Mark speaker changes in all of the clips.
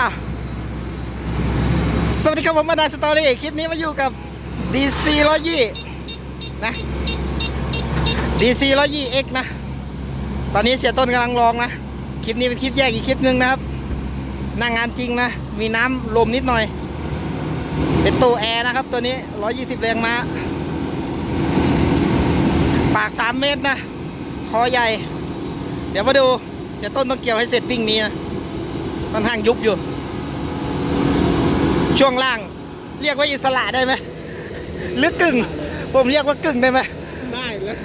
Speaker 1: อะสวัสดีครับผมมาดาสตอรี่คลิปนี้มาอยู่กับ DC 120นะ DC 120 X นะ ตอนนี้เสียต้นกำลังลองนะ คลิปนี้เป็นคลิปแยกอีกคลิปหนึ่งนะครับหน้างงานจริงนะ มีน้ำลมนิดหน่อย เป็นตู้แอร์นะครับ ตัวนี้ 120 แรงม้าปาก 3 เมตรนะ คอใหญ่ เดี๋ยวมาดูเสียต้นต้องเกี่ยวให้เสร็จวิ่งนี้นะ ค่อนข้างยุบอยู่ ช่วงล่าง เรียกว่าอิสระได้ไหมหรือกึ่ง ผมเรียกว่ากึ่งได้ไหม
Speaker 2: ได้แล้ว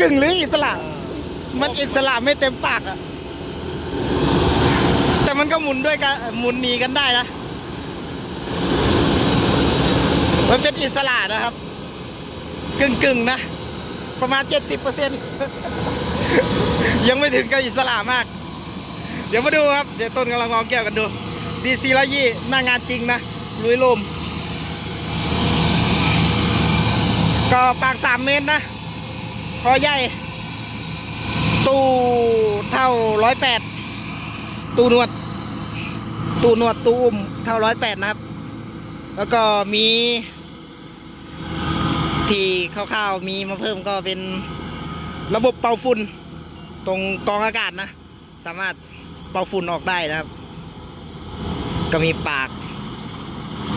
Speaker 1: กึ่งหรืออิสระ มันอิสระไม่เต็มปากอะแต่มันก็หมุนด้วยกันหมุนหนีกันได้นะมันเป็นอิสระนะครับกึ่งกึ่งๆนะ ประมาณเจ็ดสิบเปอร์เซ็นต์ยังไม่ถึงกับอิสระมากเดี๋ยวมาดูครับ เดี๋ยวต้นกำลังลองแก้วกันดูดีซีละยี่หน้างานจริงนะลุยลม ก็ปากสามเมตรนะ คอใหญ่ ตู้เท่าร้อยแปดตู้นวด ตู้นวดตู้อุ้มเท่าร้อยแปดนะครับ แล้วก็มี ที่คร่าวๆมีมาเพิ่มก็เป็นระบบเป่าฝุ่นตรงกองอากาศนะ สามารถ เป่าฝุ่นออกได้นะครับ ก็มีปาก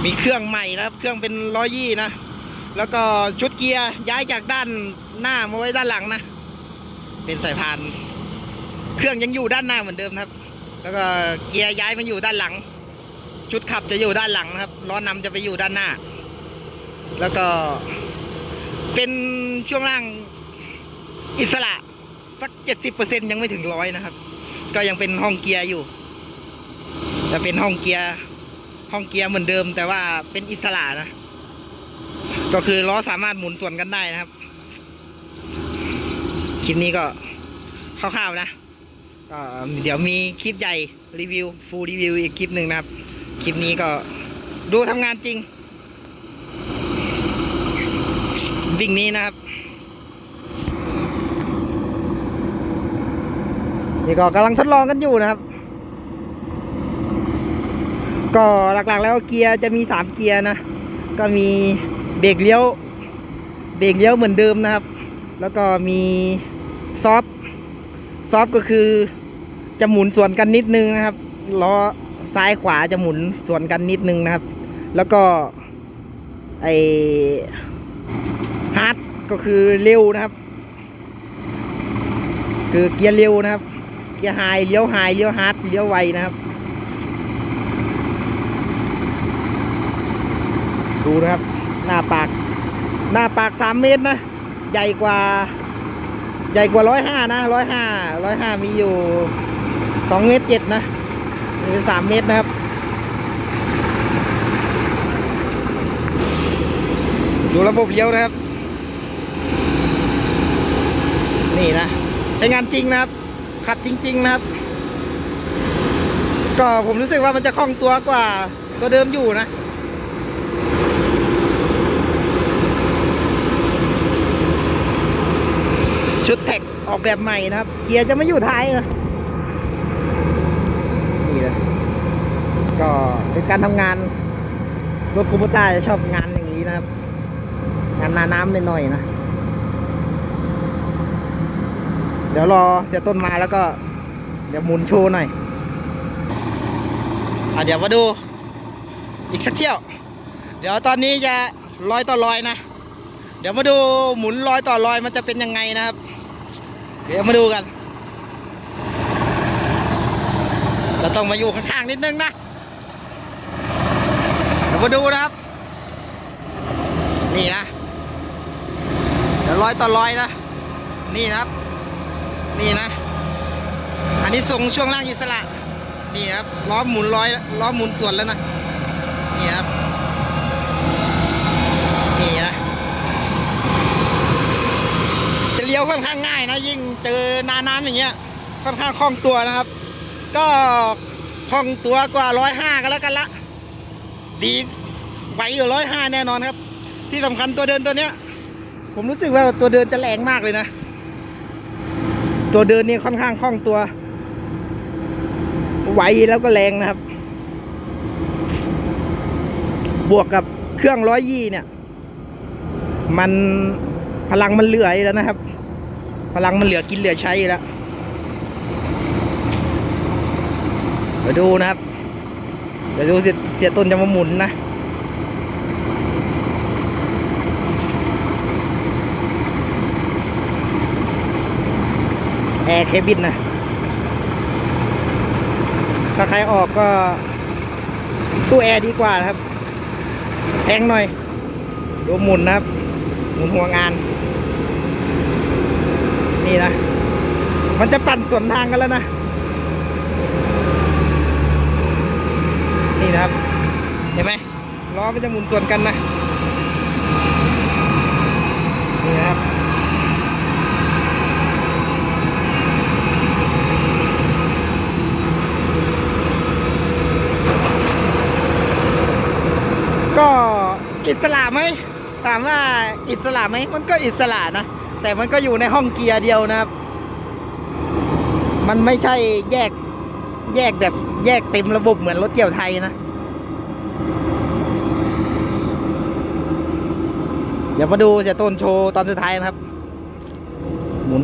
Speaker 1: มีเครื่องใหม่นะครับ เครื่องเป็นร้อยยี่นะ แล้วก็ชุดเกียร์ย้ายจากด้านหน้ามาไว้ด้านหลังนะ เป็นสายพาน เครื่องยังอยู่ด้านหน้าเหมือนเดิมครับ แล้วก็เกียร์ย้ายมาอยู่ด้านหลัง ชุดขับจะอยู่ด้านหลังนะครับ ล้อนำจะไปอยู่ด้านหน้า แล้วก็เป็นช่วงล่างอิสระสักเจ็ดสิบเปอร์เซ็นยังไม่ถึงร้อยนะครับ ก็ยังเป็นห้องเกียร์อยู่จะเป็นห้องเกียร์ห้องเกียร์เหมือนเดิม แต่ว่าเป็นอิสระนะ ก็คือล้อสามารถหมุนส่วนกันได้นะครับ คลิปนี้ก็คร่าวๆนะก็เดี๋ยวมีคลิปใหญ่รีวิวฟูลรีวิวอีกคลิปหนึ่งนะครับ คลิปนี้ก็ดูทำงานจริงวิ่งนี้นะครับ นี่ก็กำลังทดลองกันอยู่นะครับ ก็หลักๆแล้วเกียร์จะมีสามเกียร์นะ ก็มีเบรกเลี้ยว เบรกเลี้ยวเหมือนเดิมนะครับ แล้วก็มีซอฟซอฟก็คือจะหมุนสวนกันนิดนึงนะครับล้อซ้ายขวาจะหมุนสวนกันนิดนึงนะครับ แล้วก็ไอฮาร์ดก็คือเร็วนะครับ คือเกียร์เร็วนะครับ เกียร์ไฮเลี้ยวไฮเลี้ยวฮาร์ดเลี้ยวไวนะครับ ดูนะครับ หน้าปาก หน้าปากสามเมตรนะ ใหญ่กว่า ใหญ่กว่าร้อยห้านะร้อยห้าร้อยห้ามีอยู่สองเมตรเจ็ดนะนี่เป็นสามเมตรนะครับดูระบบเลี้ยวนะครับ นี่นะ ใช้งานจริงนะครับ ขัดจริง ๆ นะครับ ก็ผมรู้สึกว่ามันจะคล่องตัวกว่าตัวเดิมอยู่นะชุดแท็กออกแบบใหม่นะครับ เกียร์จะไม่อยู่ท้ายนะนี่เลยก็เป็นการทำงานรถคูปต้าจะชอบงานอย่างนี้นะครับ งานนาน้ำหน่อยๆนะ เดี๋ยวรอเสียต้นมาแล้วก็ เดี๋ยวหมุนโชว์หน่อยอะเดี๋ยวมาดู อีกสักเที่ยว เดี๋ยวตอนนี้จะร้อยต่อร้อยนะ เดี๋ยวมาดูหมุนร้อยต่อร้อยมันจะเป็นยังไงนะครับ เดี๋ยวมาดูกัน เราต้องมาอยู่ข้างๆนิดนึงนะ เดี๋ยวมาดูนะครับ นี่นะ เดี๋ยวร้อยต่อร้อยนะ นี่นะครับ นี่นะ อันนี้ทรงช่วงล่างอิสระ นี่ครับล้อหมุนร้อยล้อหมุนส่วนแล้วนะ นี่ครับ นี่นะ จะเลี้ยวค่อนข้างง่ายนะ ยิ่งเจอนาน้ำอย่างเงี้ย ค่อนข้างคล่องตัวนะครับ ก็คล่องตัวกว่าร้อยห้าก็แล้วกันละ ดีไหวอยู่ร้อยห้าแน่นอนครับ ที่สำคัญตัวเดินตัวเนี้ย ผมรู้สึกว่าตัวเดินจะแรงมากเลยนะ ตัวเดินนี่ค่อนข้างคล่องตัว ไหวแล้วก็แรงนะครับ บวกกับเครื่องร้อยยี่เนี่ย มันพลังมันเหลือแล้วนะครับ พลังมันเหลือกินเหลือใช้แล้วเปดูนะครับ เดี๋ยวดูเสียต้นจะมาหมุนนะ แอร์เคบินนะถ้าใครออกก็ตู้แอร์ดีกว่าครับแพงหน่อยดูหมุนนะครับ หมุนหัวงาน นี่นะ มันจะปั่นสวนทางกันแล้วนะ นี่นะครับ เห็นไหมล้อมันจะหมุนสวนกันนะ นี่นะครับ ก็ อิสระไหมถามว่าอิสระไหมมันก็อิสระนะ แต่มันก็อยู่ในห้องเกียร์เดียวนะครับ มันไม่ใช่แยกแยกแบบแยกเต็มระบบเหมือนรถเกี่ยวไทยนะ เดี๋ยวมาดูเสียต้นโชว์ตอนสุดท้ายนะครับ หมุน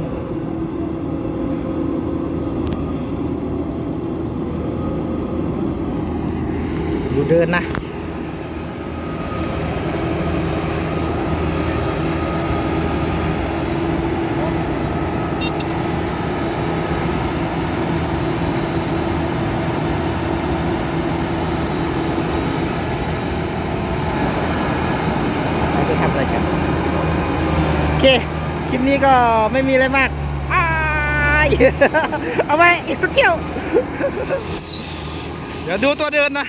Speaker 1: ดูเดินนะ เราจะทำอะไรกัน โอ เค คลิปนี้ก็ไม่มีอะไรมากเอาไว้อีกสักเที่ยว เดี๋ยวดูตัวเดินนะ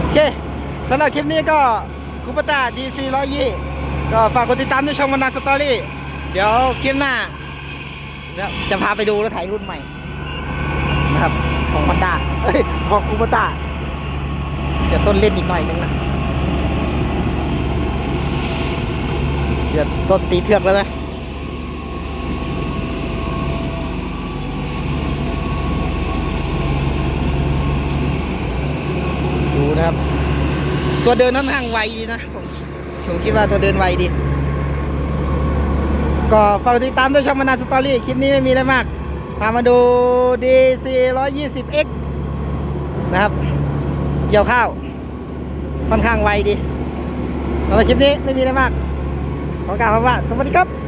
Speaker 1: โอเคสำหรับคลิปนี้ก็คูปต้า DC 120 ก็ฝากกดติดตามด้วยช่องวันนาสตอรี่ เดี๋ยวคลิปหน้า จะพาไปดูรถไถรุ่นใหม่ นะครับ ของมันดาเอ้ยของคูปต้าเดี๋ยวต้นเล่นอีกหน่อยนึงนะเดี๋ยวต้นตีเทือกแล้วนะดูนะครับ ตัวเดินค่อนข้างไวนะผม ผมคิดว่าตัวเดินไวดี ก็ฝากติดตามด้วยช่องมานาสตอรี่คลิปนี้ไม่มีอะไรมาก พามาดู DC 120X นะครับ เกี่ยวข้าว ค่อนข้างไวดีสำหรับคลิปนี้ไม่มีอะไรมาก ขอกล่าวคำว่าสวัสดีครับ